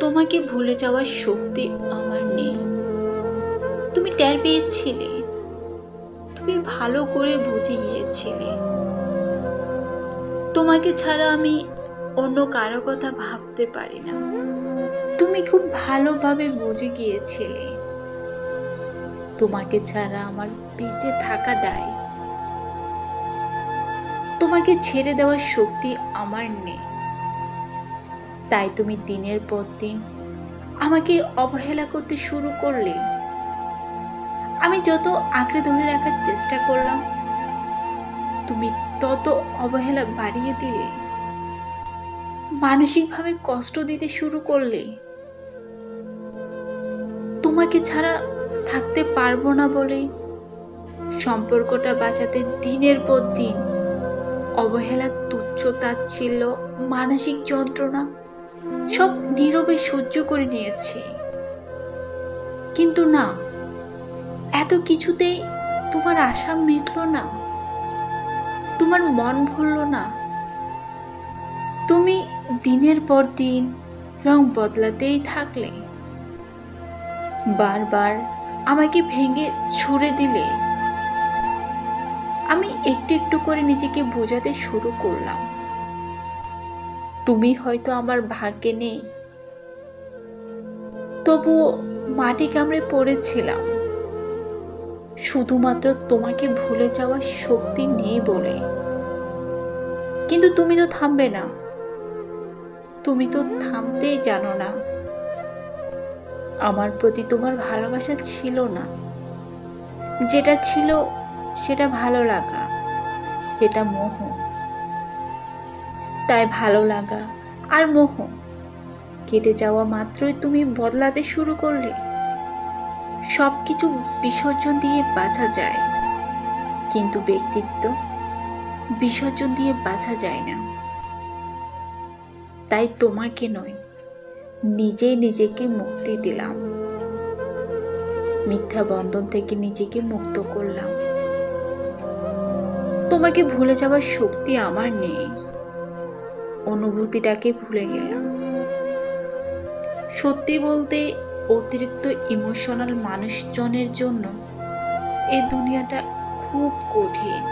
তোমাকে ভুলে যাওয়ার শক্তি আমার নেই। তুমি টের পেয়েছিলে। তুমি ভালো করে বুঝে গিয়েছিলে তোমাকে ছাড়া আমি অন্য কারও কথা ভাবতে পারি না। তুমি খুব ভালোভাবে বুঝে গিয়েছিলে। তোমাকে ছাড়া আমার বেঁচে থাকা দায়। তোমাকে ছেড়ে দেওয়ার শক্তি আমার নেই। তাই তুমি দিনের পর দিন আমাকে অবহেলা করতে শুরু করলে। আমি যত আঁকড়ে ধরে রাখার চেষ্টা করলাম, তুমি তত অবহেলা বাড়িয়ে দিলে। মানসিকভাবে কষ্ট দিতে শুরু করলে। তোমাকে ছাড়া থাকতে পারব না বলে সম্পর্কটা বাঁচাতে দিনের পর দিন অবহেলা তুচ্ছ তাচ্ছিল্য মানসিক যন্ত্রণা। সব নীরবে সহ্য করে নিয়েছি। কিন্তু না, এত কিছুতেই তোমার আশা মিটল না, তোমার মন ভরল না। তুমি দিনের পর দিন রং বদলাতেই থাকলে, বারবার আমাকে ভেঙে ছুড়ে দিলে। আমি একটু একটু করে নিজেকে বোঝাতে শুরু করলাম। তুমি হয়তো আমার ভাগ্যে নেই। তবুও মাটি কামড়ে পড়েছিলাম। শুধুমাত্র তোমাকে ভুলে যাওয়ার শক্তি নেই বলে। কিন্তু তুমি তো থামবে না। তুমি তো থামতেই জানো না। আমার প্রতি তোমার ভালোবাসা ছিল না। যেটা ছিল, সেটা ভালো লাগা। সেটা মোহ। তাই ভালো লাগা আর মোহ। কেটে যাওয়া মাত্রই তুমি বদলাতে শুরু করলে। সব কিছু বিসর্জন দিয়ে বাঁচা যায়। কিন্তু ব্যক্তিত্ব বিসর্জন দিয়ে বাঁচা যায় না। তাই তোমাকে নয়, নিজেই নিজেকে মুক্তি দিলাম। মিথ্যা বন্ধন থেকে নিজেকে মুক্ত করলাম। তোমাকে ভুলে যাওয়ার শক্তি আমার নেই। অনুভূতিটাকে ভুলে গেলাম। সত্যি বলতে অতিরিক্ত ইমোশনাল মানুষজনের জন্য এই দুনিয়াটা খুব কঠিন।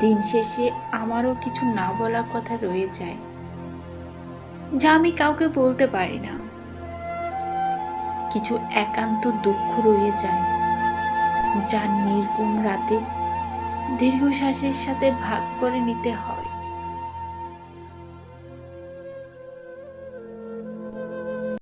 দিন শেষে আমারও কিছু না বলা কথা রয়ে যায়, যা আমি কাউকে বলতে পারি না। কিছু একান্ত দুঃখ রয়ে যায়, যা নির্গুম রাতে দীর্ঘশ্বাসের সাথে ভাগ করে নিতে হয়।